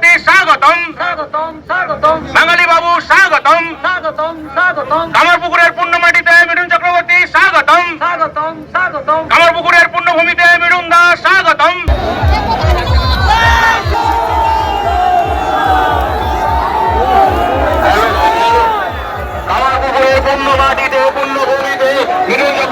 চক্রবর্তী স্বাগতম স্বাগতম স্বাগতম বাঙালি বাবু স্বাগতম স্বাগতম স্বাগতম কামারপুকুরের পুণ্যমাটিতে মিঠুন চক্রবর্তী স্বাগতম স্বাগতম স্বাগতম কামারপুকুরের পুণ্যভূমিতে মিঠুন দাস স্বাগতম পুণ্যমাটিতে পুণ্যভূমিতে মিঠুন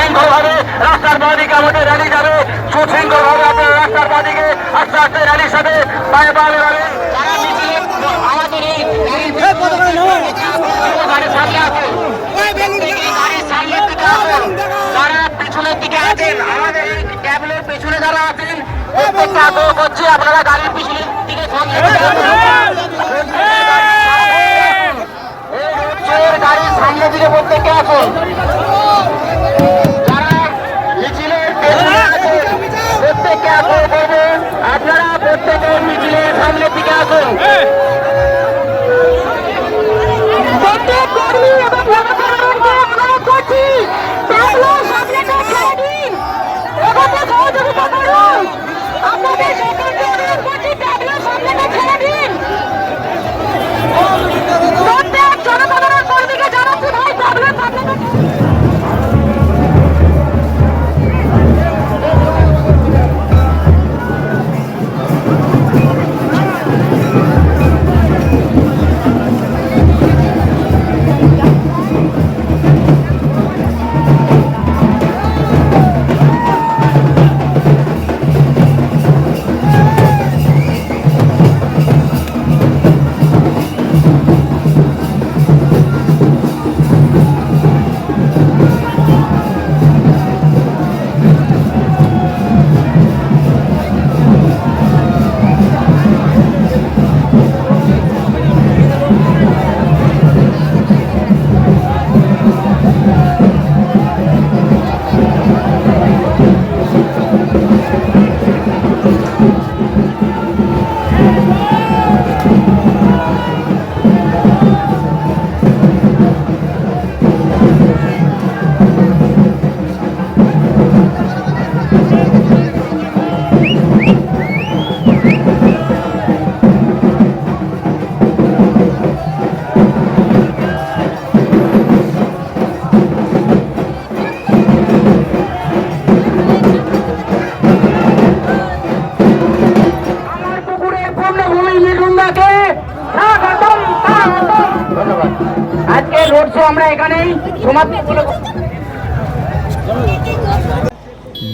সুশৃঙ্খল ভাবে রাস্তার বাদিকে আমাদের র্যালি যাবে। সুশৃঙ্খল ভাবে আপনারা রাস্তার বাদিকে আস্তে আস্তে র্যালির সাথে পায়ে পায়ে যাবেন আমাদের গাড়ির সামনে আসুন গাড়ির সামনের দিকে আসুন যারা পিছনের দিকে আছেন আমাদের পেছনে যারা আছেন প্রত্যেকটা আগ্রহ আপনারা গাড়ির পিছনের দিকে গাড়ির সামনে দিকে প্রত্যেককে আসুন।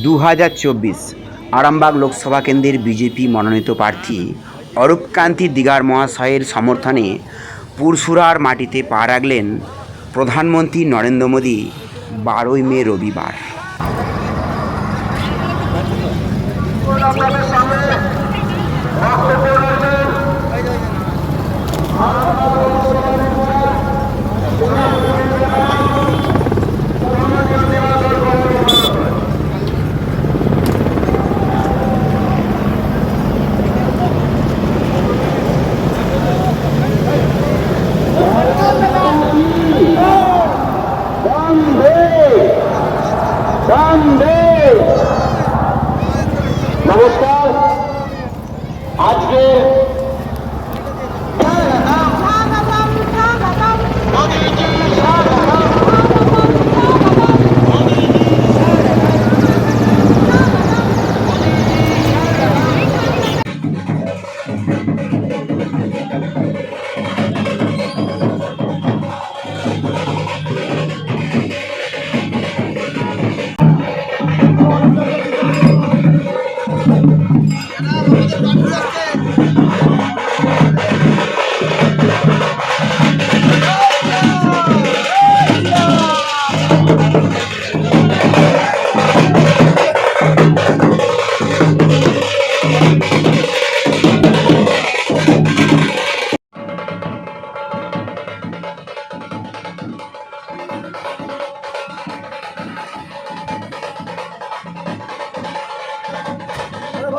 দু হাজার চব্বিশ আরামবাগ লোকসভা কেন্দ্রের বিজেপি মনোনীত প্রার্থী অরূপকান্তি দিগার মহাশয়ের সমর্থনে পুরসুরার মাটিতে পা রাখলেন প্রধানমন্ত্রী নরেন্দ্র মোদী বারোই মে রবিবার। নমস্কার। আজকে